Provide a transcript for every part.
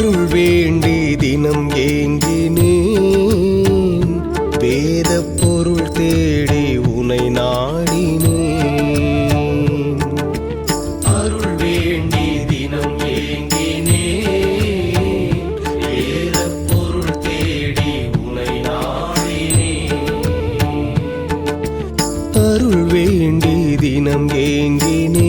அருள் வேண்டி தினம் ஏங்கினேன். வேத பொருள் தேடி உனை நாடினேன். அருள் வேண்டி தினம் ஏங்கினேன். வேத பொருள் தேடி உனை நாடினேன். அருள் வேண்டி தினம் ஏங்கினேன்.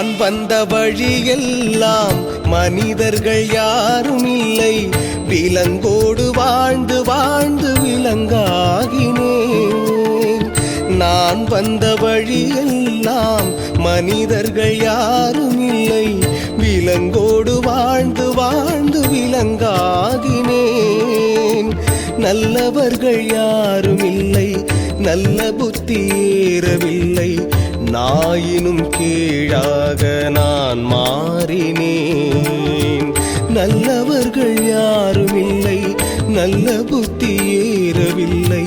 நான் வந்த வழியெல்லாம் மனிதர்கள் யாரும் இல்லை. விலங்கோடு வாழ்ந்து வாழ்ந்து விலங்காகினேன். நான் வந்த வழியெல்லாம் மனிதர்கள் யாரும் இல்லை. விலங்கோடு வாழ்ந்து வாழ்ந்து விலங்காகினேன். நல்லவர்கள் யாரும் இல்லை. நல்ல புத்தி ஏறவில்லை. நாயினும் கீழாக நான் மாறினேன். நல்லவர்கள் யாரும் இல்லை நல்ல புத்தி ஏறவில்லை.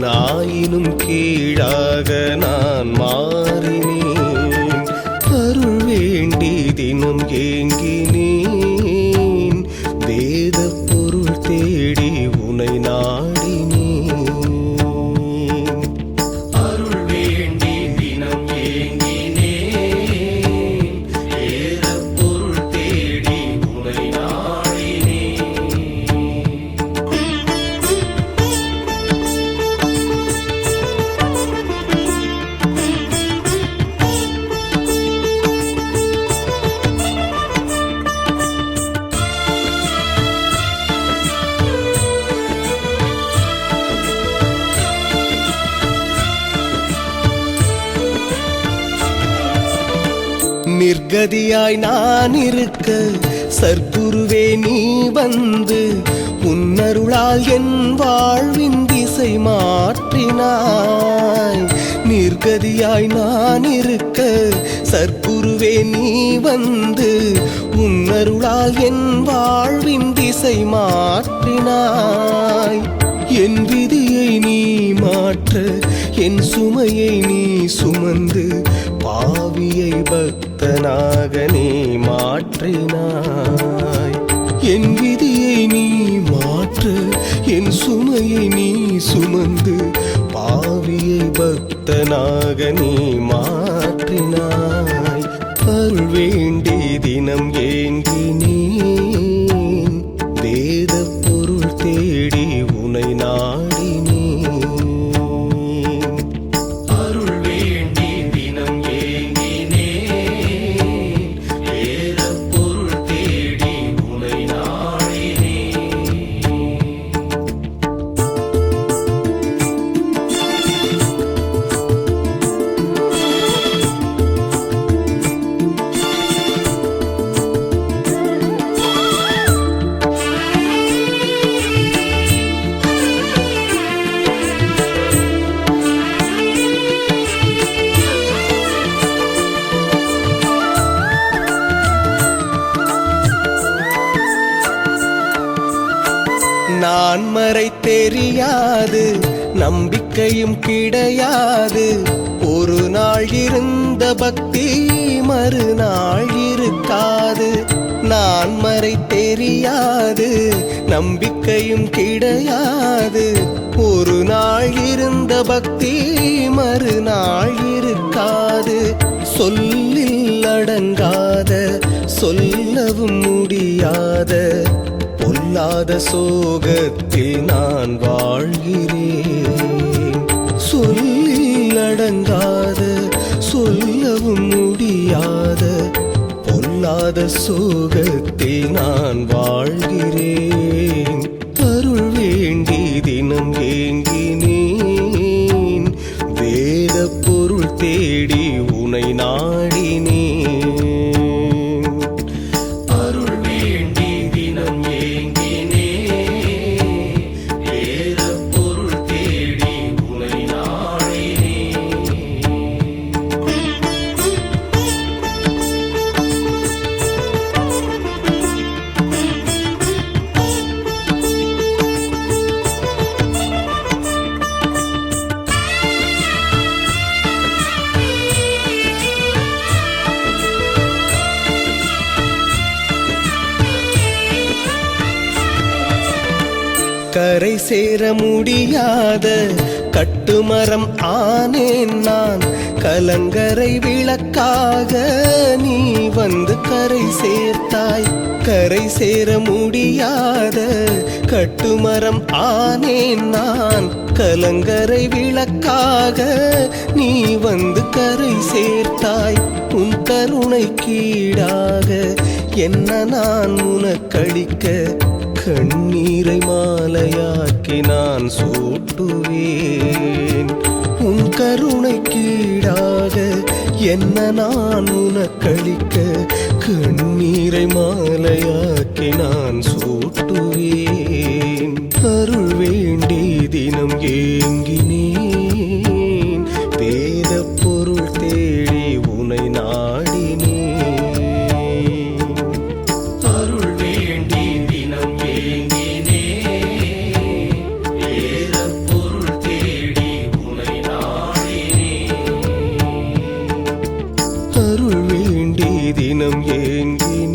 நாயினும் கீழாக நான் மாறினேன். அருள் வேண்டி தினம் ஏங்கினேன். வேத பொருள் தேடி உனை நாடினேன். நிர்கதியாய் நான் இருக்க சர்க்குருவே நீ வந்து உன்னருளால் என் வாழ்வின் திசை மாற்றினாய். நிர்கதியாய் நான் இருக்க சர்க்குருவே நீ வந்து உன்னருளால் என் வாழ்வின் திசை மாற்றினாய். என் விதி மாற்ற என் சுமையை நீ சுமந்து பாவியை பக்தனாக நீ மாற்றினாய். என் விதியை நீ மாற்ற என் சுமையை நீ சுமந்து பாவியை பக்தனாக நீ மாற்றினாய். அருள் வேண்டி தினம் ஏங்கினேன் வேத பொருள் தேடி உனை நான் நான் மறை தெரியாது நம்பிக்கையும் கிடையாது. ஒரு நாள் இருந்த பக்தி மறுநாள் இருக்காது. நான் மறை தெரியாது நம்பிக்கையும் கிடையாது. ஒரு நாள் இருந்த பக்தி மறுநாள் இருக்காது. சொல்லில் அடங்காத சொல்லவும் முடியாத இல்லாத சோகத்தில் நான் வாழ்கிறேன். சொல்லில் அடங்காத சொல்லவும் முடியாத பொல்லாத சோகத்தில் நான் வாழ்கிறேன். அருள் வேண்டி தினம் ஏங்கினேன். வேத பொருள் தேடி உனை நான் கரை சேர முடியாத கட்டுமரம் ஆனேன் நான். கலங்கரை விளக்காக நீ வந்து கரை சேர்த்தாய். கரை சேர முடியாத கட்டுமரம் ஆனேன் நான். கலங்கரை விளக்காக நீ வந்து கரை சேர்த்தாய். உன் கருணை கீடாக என்ன நான் உனக்களிக்க கண்ணீரை மாலையாக்கி நான் சூட்டுவேன். உன் கருணை கீடாக என்ன நான் உனக்களிக்க? கண்ணீரை மாலையாக்கி நான் சூட்டுவேன். அருள் வேண்டி தினம் ஏங்கினேன். தினம் ஏங்கி